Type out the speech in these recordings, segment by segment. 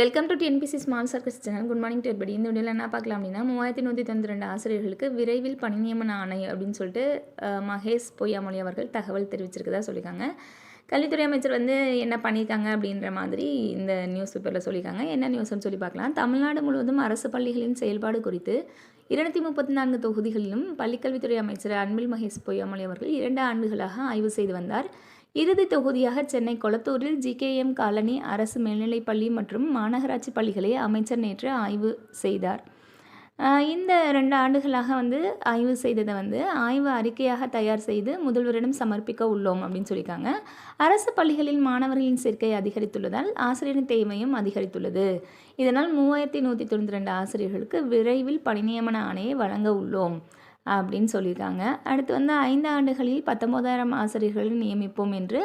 Welcome to TNPSC small circus channel good morning to இந்த வீடியோவில் என்ன பார்க்கலாம் அப்படின்னா மூவாயிரத்தி நூற்றி தொண்ணூற்றி ரெண்டு ஆசிரியர்களுக்கு விரைவில் பணி நியமன ஆணை அப்படின்னு சொல்லிட்டு மகேஷ் பொய்யாமொழி அவர்கள் தகவல் தெரிவிச்சிருக்கதா சொல்லியிருக்காங்க. கல்வித்துறை அமைச்சர் வந்து என்ன பண்ணியிருக்காங்க அப்படின்ற மாதிரி இந்த நியூஸ் பேப்பரில் சொல்லியிருக்காங்க. என்ன நியூஸ்னு சொல்லி பார்க்கலாம். தமிழ்நாடு முழுவதும் அரசு பள்ளிகளின் செயல்பாடு குறித்து இருநூற்றி முப்பத்தி நான்கு தொகுதிகளிலும் பள்ளிக்கல்வித்துறை அமைச்சர் அன்பில் மகேஷ் பொய்யாமொழி அவர்கள் இரண்டு ஆண்டுகளாக ஆய்வு செய்து வந்தார். இறுதி தொகுதியாக சென்னை கொளத்தூரில் ஜிகேஎம் காலனி அரசு மேல்நிலைப்பள்ளி மற்றும் மாநகராட்சி பள்ளிகளை அமைச்சர் நேற்று ஆய்வு செய்தார். இந்த ரெண்டு ஆண்டுகளாக வந்து ஆய்வு செய்ததை வந்து ஆய்வு அறிக்கையாக தயார் செய்து முதல்வரிடம் சமர்ப்பிக்க உள்ளோம் அப்படின்னு சொல்லியிருக்காங்க. அரசு பள்ளிகளில் மாணவர்களின் சேர்க்கை அதிகரித்துள்ளதால் ஆசிரியரின் தேவையும் அதிகரித்துள்ளது. இதனால் மூவாயிரத்தி நூற்றி தொண்ணூற்றி ரெண்டு ஆசிரியர்களுக்கு விரைவில் பணிநியமன ஆணையை வழங்க உள்ளோம். அப்படின்னு சொல்லியிருக்காங்க. அடுத்து வந்து ஐந்து ஆண்டுகளில் பத்தொம்போதாயிரம் ஆசிரியர்களை நியமிப்போம் என்று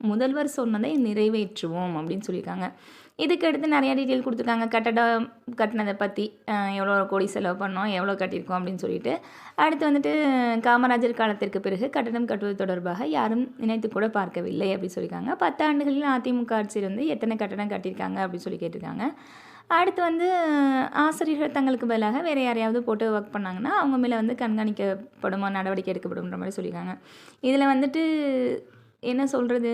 முதல்வர் சொன்னதை நிறைவேற்றுவோம் அப்படின்னு சொல்லியிருக்காங்க. இதுக்கு அடுத்து நிறைய டீட்டெயில் கொடுத்துருக்காங்க. கட்டடம் கட்டினதை பற்றி எவ்வளோ கோடி செலவு பண்ணோம் எவ்வளோ கட்டியிருக்கோம் அப்படின்னு சொல்லிட்டு. அடுத்து வந்துட்டு காமராஜர் காலத்திற்கு பிறகு கட்டடம் கட்டுவது தொடர்பாக யாரும் நினைத்து கூட பார்க்கவில்லை அப்படின்னு சொல்லியிருக்காங்க. பத்து ஆண்டுகளில் அதிமுக ஆட்சியில் வந்து எத்தனை கட்டடம் கட்டியிருக்காங்க அப்படின்னு சொல்லி கேட்டிருக்காங்க. அடுத்து வந்து ஆசிரியர்கள் தங்களுக்கு பதிலாக வேறு யாரையாவது போட்டு ஒர்க் பண்ணாங்கன்னா அவங்க மேலே வந்து கண்காணிக்கப்படுமா நடவடிக்கை எடுக்கப்படும்ன்ற மாதிரி சொல்லியிருக்காங்க. இதில் வந்துட்டு என்ன சொல்கிறது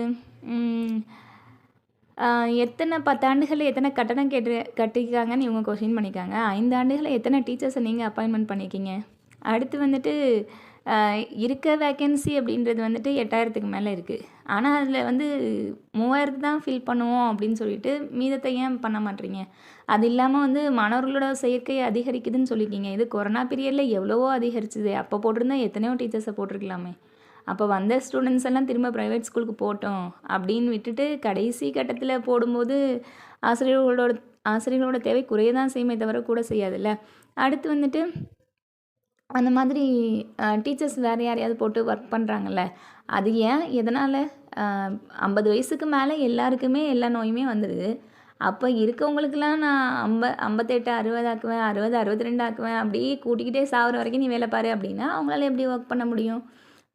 எத்தனை பத்தாண்டுகளில் எத்தனை கட்டணம் கேட்டு கட்டிருக்காங்கன்னு இவங்க கொஷின் பண்ணியிருக்காங்க. ஐந்து ஆண்டுகளில் எத்தனை டீச்சர்ஸை நீங்கள் அப்பாயின்மெண்ட் பண்ணியிருக்கீங்க? அடுத்து வந்துட்டு இருக்க வேக்கன்சி அப்படின்றது வந்துட்டு எட்டாயிரத்துக்கு மேலே இருக்குது ஆனால் அதில் வந்து மூவாயிரத்து தான் ஃபில் பண்ணுவோம் அப்படின்னு சொல்லிட்டு மீதத்தை ஏன் பண்ண மாட்டீங்க? அது இல்லாமல் வந்து மாணவர்களோட சேர்க்கை அதிகரிக்குதுன்னு சொல்லியிருக்கீங்க. இது கொரோனா பீரியடில் எவ்வளவோ அதிகரிச்சுது. அப்போ போட்டிருந்தா எத்தனையோ டீச்சர்ஸை போட்டிருக்கலாமே. அப்போ வந்த ஸ்டூடெண்ட்ஸ் எல்லாம் திரும்ப ப்ரைவேட் ஸ்கூலுக்கு போட்டோம் அப்படின்னு விட்டுட்டு கடைசி கட்டத்தில் போடும்போது ஆசிரியர்களோட ஆசிரியர்களோட தேவை குறைய தான் செய்யுமே தவிர கூட செய்யாதுல்ல. அடுத்து வந்துட்டு அந்த மாதிரி டீச்சர்ஸ் வேறு யாரையாவது போட்டு ஒர்க் பண்ணுறாங்கல்ல அது ஏன்? எதனால்? ஐம்பது வயசுக்கு மேலே எல்லாருக்குமே எல்லா நோயுமே வந்துடுது அப்போ இருக்கவங்களுக்கெல்லாம் நான் ஐம்ப ஐம்பத்தெட்டு அறுபது ஆக்குவேன் அறுபது அறுபத்தி ரெண்டு ஆக்குவேன் அப்படியே கூட்டிக்கிட்டே சாகிற வரைக்கும் நீ வேலை பாரு அப்படின்னா அவங்களால எப்படி ஒர்க் பண்ண முடியும்?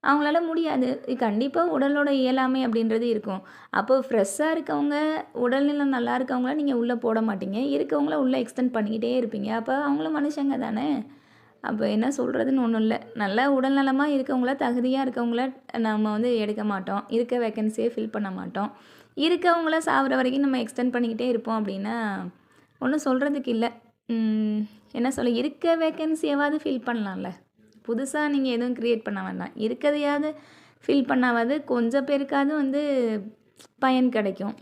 அவங்களால முடியாது. கண்டிப்பாக உடலோட இயலாமை அப்படின்றது இருக்கும். அப்போ ஃப்ரெஷ்ஷாக இருக்கவங்க உடல்நிலை நல்லா இருக்கவங்கள நீங்கள் உள்ளே போட மாட்டீங்க. இருக்கவங்கள உள்ளே எக்ஸ்டெண்ட் பண்ணிக்கிட்டே இருப்பீங்க. அப்போ அவங்களும் மனுஷங்க தானே? அப்போ என்ன சொல்கிறதுன்னு ஒன்றும் இல்லை. நல்ல உடல்நலமாக இருக்கவங்கள தகுதியாக இருக்கவங்கள நம்ம வந்து எடுக்க மாட்டோம். இருக்க வேக்கன்சியை ஃபில் பண்ண மாட்டோம். இருக்கவங்கள சாகிற வரைக்கும் நம்ம எக்ஸ்டெண்ட் பண்ணிக்கிட்டே இருப்போம் அப்படின்னா ஒன்றும் சொல்கிறதுக்கு இல்லை. என்ன சொல்ல இருக்க வேக்கன்சியாவது ஃபில் பண்ணலாம்ல. புதுசாக நீங்கள் எதுவும் க்ரியேட் பண்ண வேண்டாம். இருக்கிறதையாவது ஃபில் பண்ணாவது கொஞ்சம் பேருக்காவது வந்து பயன் கிடைக்கும்.